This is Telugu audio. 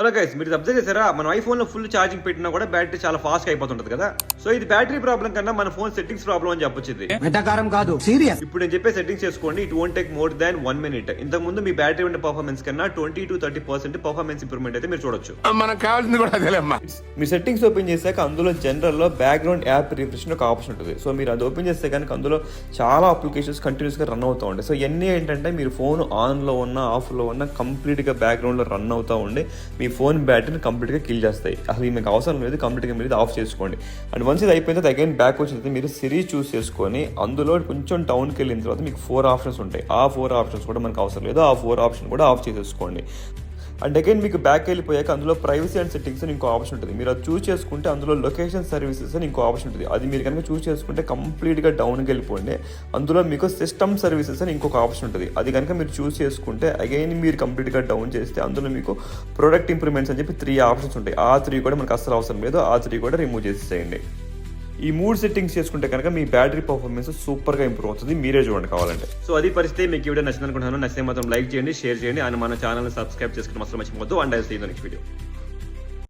హలో గైస్ మీరు అబ్జర్వ్ చేశారా? మన ఐఫోన్లో ఫుల్ ఛార్జింగ్ పెట్టినా కూడా బ్యాటరీ చాలా ఫాస్ట్గా అయిపోతుంటది కదా? సో ఇది బ్యాటరీ ప్రాబ్లం కన్నా మన ఫోన్ సెట్టింగ్స్ ప్రాబ్లం అని చెప్పొచ్చు ఇది వెటకారం కాదు సీరియస్ ఇప్పుడు నేను చెప్పే సెట్టింగ్స్ చేసుకోండి. It won't take more than one minute ఇంతకు ముందు మీ బ్యాటరీ ఉండే పర్ఫార్మెన్స్ కన్నా twenty to thirty percent performance improvement అయితే మీరు చూడొచ్చు. మనకు కావాల్సింది కూడా అదేలేమ్మా మీ సెట్టింగ్స్ ఓపెన్ చేశాక అందులో జనరల్లో బ్యాక్గ్రౌండ్ యాప్ రిఫ్రెష్ ఒక ఆప్షన్ ఉంటుంది. సో మీరు అది ఓపెన్ చేస్తే కనుక అందులో చాలా అప్లికేషన్స్ కంటిన్యూస్గా రన్ అవుతూ ఉంటాయి సో ఇవన్నీ ఏంటంటే మీరు ఫోన్ ఆన్లో ఉన్న ఆఫ్లో ఉన్న కంప్లీట్గా బ్యాక్గ్రౌండ్లో రన్ అవుతూ ఉండి. మీ ఫోన్ బ్యాటరీని కంప్లీట్గా కిల్ చేస్తాయి. అసలు మీకు అవసరం లేదు కంప్లీట్గా మీరు ఆఫ్ చేసుకోండి. అండ్ వన్స్ ఇది అయిపోయిన తర్వాత అగైన్ బ్యాక్ వచ్చిన తర్వాత మీరు సిరీస్ చూస్ చేసుకొని అందులో కొంచెం టౌన్కి వెళ్ళిన తర్వాత మీకు ఫోర్ ఆప్షన్స్ ఉంటాయి. ఆ ఫోర్ ఆప్షన్స్ కూడా మనకు అవసరం లేదు ఆ ఫోర్ ఆప్షన్ కూడా ఆఫ్ చేసేసుకోండి. అండ్ అగైన్ మీకు బ్యాక్ వెళ్ళిపోయాక అందులో ప్రైవసీ అండ్ సెట్టింగ్స్ అని ఇంకో ఆప్షన్ ఉంటుంది. మీరు అది చూస్ చేసుకుంటే అందులో లొకేషన్ సర్వీసెస్ అని ఇంకో ఆప్షన్ ఉంటుంది. అది మీరు కనుక చూస్ చేసుకుంటే కంప్లీట్గా డౌన్కి వెళ్ళిపోండి. అందులో మీకు సిస్టమ్ సర్వీసెస్ అని ఇంకొక ఆప్షన్ ఉంటుంది. అది కనుక మీరు చూస్ చేసుకుంటే అగైన్ మీరు కంప్లీట్గా డౌన్ చేస్తే అందులో మీకు ప్రొడక్ట్ ఇంప్రూవ్మెంట్స్ అని చెప్పి త్రీ ఆప్షన్స్ ఉంటాయి. ఆ త్రీ కూడా మనకు అస్సలు అవసరం లేదు. ఆ త్రీ కూడా రిమూవ్ చేసేయండి ఈ మూడు సెట్టింగ్స్ చేసుకుంటే కనుక మీ బ్యాటరీ పర్ఫార్మెన్స్ సూపర్గా ఇంప్రూవ్ అవుతుంది. మీరే చూడండి కావాలంటే. సో అది పరిస్థితి మీకు వీడియో నచ్చింది అనుకుంటున్నాను నచ్చితే మాత్రం లైక్ చేయండి షేర్ చేయండి. అండ్ మన ఛానల్ సబ్స్క్రైబ్ చేసుకుని అసలు మర్చిపోవద్దు. And I see next video